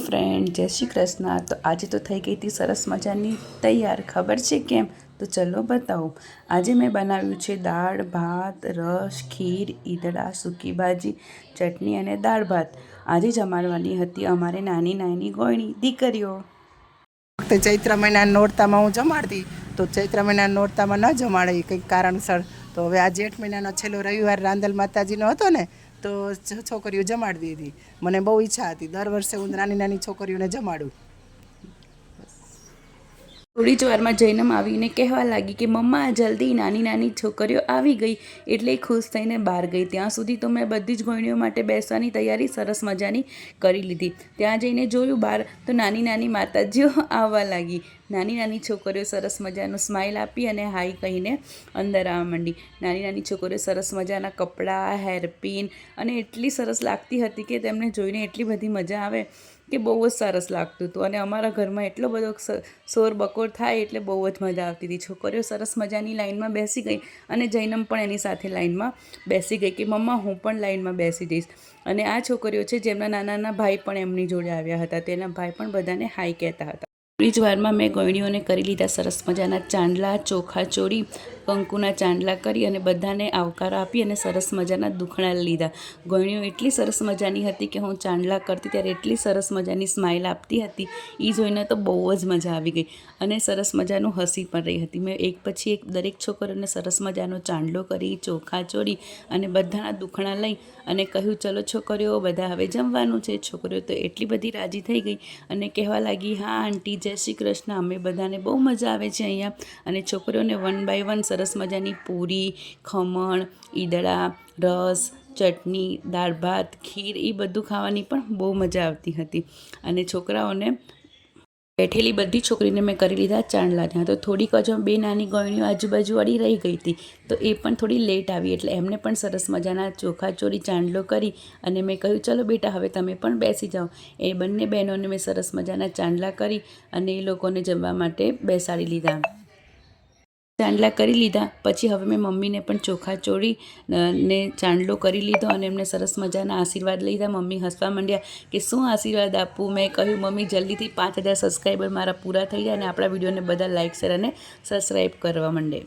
Friend, જય શ્રી કૃષ્ણ. તો આજે તો થઈ ગઈ હતી સરસ મજાની તૈયાર. ખબર છે કેમ? તો ચલો બતાવું. આજે મેં બનાવ્યું છે દાળ, ભાત, રસ, ખીર, ઈદડા, સૂકી ભાજી, ચટણી અને દાળ ભાત. આજે જમાડવાની હતી અમારે નાની નાની ગોયણી. દીકરીઓ. વખતે ચૈત્ર મહિના નોરતામાં હું જમાડતી. તો ચૈત્ર મહિના નોરતામાં ન જમાડે કંઈક કારણસર. તો હવે આ જેઠ મહિનાનો છેલ્લો રવિવાર રાંદલ માતાજીનો હતો ને તો છોકરીઓ જમાડવી હતી. મને બહુ ઈચ્છા હતી. દર વર્ષે હું નાની નાની છોકરીઓને જમાડું. થોડી જ વારમાં જૈનમ આવીને કહેવા લાગી કે, મમ્મા, જલ્દી નાની નાની છોકરીઓ આવી ગઈ. એટલે ખુશ થઈને બહાર ગઈ. ત્યાં સુધી તો મેં બધી જ ગોયણીઓ માટે બેસવાની તૈયારી સરસ મજાની કરી લીધી. ત્યાં જઈને જોયું બહાર તો નાની નાની માતાજીઓ આવવા લાગી. નાની નાની છોકરીઓ સરસ મજાનું સ્માઇલ આપી અને હાઈ કહીને અંદર આવવા માંડી. નાની નાની છોકરીઓ સરસ મજાના કપડાં હેરપિન અને એટલી સરસ લાગતી હતી કે તેમને જોઈને એટલી બધી મજા આવે કે બહુ જ સરસ લાગતું હતું. અને અમારા ઘરમાં એટલો બધો શોર બકોર થાય એટલે બહુ જ મજા આવતી હતી. છોકરીઓ સરસ મજાની લાઇનમાં બેસી ગઈ અને જૈનમ પણ એની સાથે લાઇનમાં બેસી ગઈ કે, મમ્મા, હું પણ લાઇનમાં બેસી જઈશ. અને આ છોકરીઓ છે જેમના નાના નાના ભાઈ પણ એમની જોડે આવ્યા હતા. તેના ભાઈ પણ બધાને હાઈ કહેતા હતા. થોડી વારમાં મેં ગોયણીઓને કરી લીધા સરસ મજાના ચાંદલા ચોખા ચોરી કંકુના ચાંદલા કરી અને બધાને આવકાર આપી અને સરસ મજાના દુખણા લીધા. ગણીઓ એટલી સરસ મજાની હતી કે હું ચાંદલા કરતી ત્યારે એટલી સરસ મજાની સ્માઇલ આપતી હતી. એ જોઈને તો બહુ જ મજા આવી ગઈ અને સરસ મજાનું હસી પણ રહી હતી. મેં એક પછી એક દરેક છોકરીઓને સરસ મજાનો ચાંદલો કરી, ચોખા ચોરી અને બધાના દુખણા લઈ અને કહ્યું, ચલો છોકરીઓ, બધા હવે જમવાનું છે. છોકરીઓ તો એટલી બધી રાજી થઈ ગઈ અને કહેવા લાગી, હા, આંટી, જય શ્રી કૃષ્ણ. અમે બધાને બહુ મજા આવે છે અહીંયા. અને છોકરીઓને વન બાય વન સરસ મજાની પૂરી, ખમણ ઈદળા રસ, ચટણી, દાળ ભાત, ખીર એ બધું ખાવાની પણ બહુ મજા આવતી હતી. અને છોકરાઓને બેઠેલી બધી છોકરીને મેં કરી લીધા ચાંદલા ત્યાં તો થોડીક હજુ બે નાની ગોયણીઓ આજુબાજુવાળી રહી ગઈ હતી. તો એ પણ થોડી લેટ આવી. એટલે એમને પણ સરસ મજાના ચોખા ચોરી ચાંદલો કરી અને મેં કહ્યું, ચલો બેટા, હવે તમે પણ બેસી જાઓ. એ બંને બહેનોને મેં સરસ મજાના ચાંદલા કરી અને એ લોકોને જમવા માટે બેસાડી લીધા. ચાંદલા કરી લીધા. પછી હવે મેં મમ્મીને પણ ચોખા ચોળી ને ચાંદલો કરી લીધો અને એમને સરસ મજાના આશીર્વાદ લીધા. મમ્મી હસવા માંડ્યા કે શું આશીર્વાદ આપવું મેં કહ્યું, મમ્મી, જલ્દીથી પાંચ હજાર સબસ્ક્રાઈબર મારા પૂરા થઈ જાય અને આપણા વિડીયોને બધા લાઇક શેર અને સબસ્ક્રાઈબ કરવા માંડે.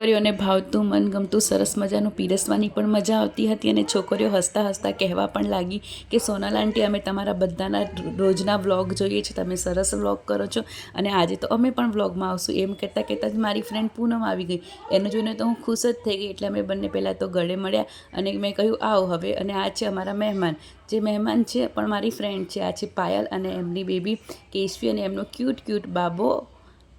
છોકરીઓને ભાવતું, મનગમતું, સરસ મજાનું પીરસવાની પણ મજા આવતી હતી અને છોકરીઓ હસતા હસતા કહેવા પણ લાગી કે, સોનલ આંટી, અમે તમારા બધાના રોજના વ્લોગ જોઈએ છે. તમે સરસ વ્લોગ કરો છો અને આજે તો અમે પણ વ્લોગમાં આવશું. એમ કહેતાં કહેતાં જ મારી ફ્રેન્ડ પૂનમ આવી ગઈ. એને જોઈને તો હું ખુશ જ થઈ ગઈ એટલે અમે બંને પહેલાં તો ગળે મળ્યા અને મેં કહ્યું, આવો હવે. અને આ છે અમારા મહેમાન. જે મહેમાન છે પણ મારી ફ્રેન્ડ છે. આ છે પાયલ અને એમની બેબી કેશવી અને એમનો ક્યુટ ક્યુટ બાબો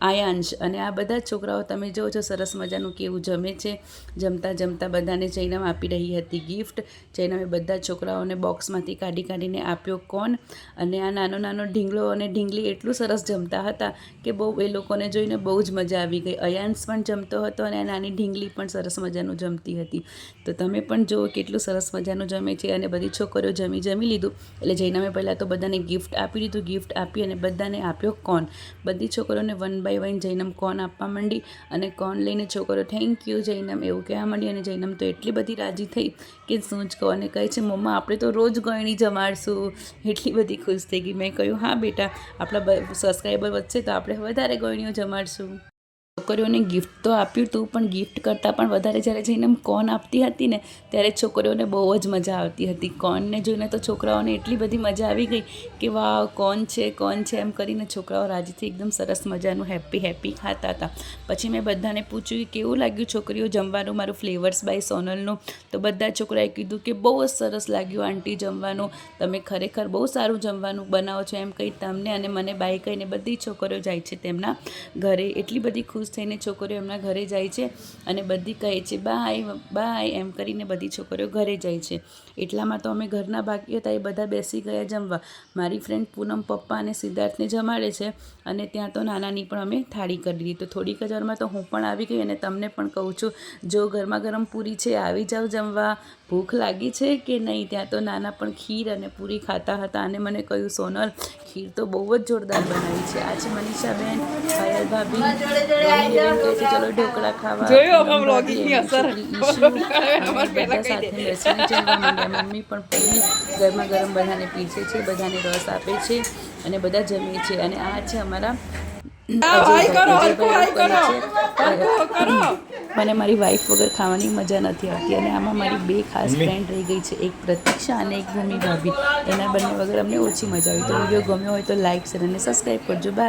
આયાંશ અને આ બધા છોકરાઓ તમે જો છો, સરસ મજાનું કેવું જમે છે. જમતા જમતા બધાને જૈનમ આપી રહી હતી ગિફ્ટ જૈનમે બધા છોકરાઓને બોક્સમાંથી કાઢી કાઢીને આપ્યો કોન. અને આ નાનો નાનો ઢીંગલો અને ઢીંગલી એટલું સરસ જમતા હતા કે બહુ, એ લોકોને જોઈને બહુ જ મજા આવી ગઈ. અયાંશ પણ જમતો હતો અને આ નાની ઢીંગલી પણ સરસ મજાનું જમતી હતી. તો તમે પણ જુઓ કેટલું સરસ મજાનું જમે છે અને બધી છોકરીઓ જમી જમી લીધું. એટલે જૈનમે પહેલાં તો બધાને ગિફ્ટ આપી દીધું. ગિફ્ટ આપી અને બધાને આપ્યો કોન. બધી છોકરીઓને one by one Jainam cone આપવા માંડી અને કોન લઈને છોકરો? Thank you Jainam. એવું કહેવા માંડી અને જૈનમ તો એટલી બધી રાજી થઈ કે શું જ કહો અને કહે છે, મમ્મા, આપણે તો રોજ ગયણી જમાડશું. એટલી બધી ખુશ થઈ ગઈ. મેં કહ્યું, હા બેટા, આપણા સબસ્ક્રાઈબર વધશે તો આપણે વધારે ગયણીઓ જમાડશું. છોકરીઓને ગિફ્ટ તો આપ્યું હતું પણ ગિફ્ટ કરતાં પણ વધારે જ્યારે જઈને કોન આપતી હતી ને, ત્યારે છોકરીઓને બહુ જ મજા આવતી હતી. કોનને જોઈને તો છોકરાઓને એટલી બધી મજા આવી ગઈ કે, વાહ કોન છે કોન છે, એમ કરીને છોકરાઓ રાજીથી એકદમ સરસ મજાનું હેપી હેપી ખાતા હતા. પછી મેં બધાને પૂછ્યું કે, કેવું લાગ્યું છોકરીઓ જમવાનું? મારું ફ્લેવર્સ બાય સોનલનું? તો બધા છોકરાએ કીધું કે, બહુ જ સરસ લાગ્યું આંટી જમવાનું. તમે ખરેખર બહુ સારું જમવાનું બનાવો છો, એમ કહી તમને અને મને બાય કહીને બધી છોકરીઓ જાય છે તેમના ઘરે. એટલી બધી ખુશ થઈને છોકરીઓ એમના ઘરે જાય છે અને બધી કહે છે, બાય બાય, એમ કરીને બધી છોકરીઓ ઘરે જાય છે. એટલામાં તો અમે ઘરના બાકી હતા એ બધા બેસી ગયા જમવા. મારી ફ્રેન્ડ પૂનમ પપ્પા અને સિદ્ધાર્થને જમાડે છે અને ત્યાં તો નાનાની પણ અમે થાળી કરી તો થોડીક જ વારમાં તો હું પણ આવી ગઈ અને તમને પણ કહું છું, જો ગરમા ગરમ પૂરી છે, આવી જાઓ જમવા. ભૂખ લાગી છે કે નહીં? ત્યાં તો નાના પણ ખીર અને પૂરી ખાતા હતા અને મને કહ્યું સોનલ ખીર તો બહુ જ જોરદાર બનાવી છે. આ છે મનીષાબેન પાયલ ભાભી ચલો ઢોકળા ખાવા સાથે બેસીને જમવા માંડ્યા. મમ્મી પણ પૂરી ગરમા ગરમ બધાને પીરસે છે બધાને રસ આપે છે અને બધા જમીએ છે અને આ છે અમારા એવું કહે છે, મને મારી વાઈફ વગર ખાવાની મજા નથી આવતી અને આમાં મારી બે ખાસ ફ્રેન્ડ રહી ગઈ છે એક પ્રતીક્ષા અને એક ભૂમિ ભાભી. એના બંને વગર અમને ઓછી મજા આવી. તો વીડિયો ગમ્યો હોય તો લાઈક શેર અને સબસ્ક્રાઈબ કરજો. બાય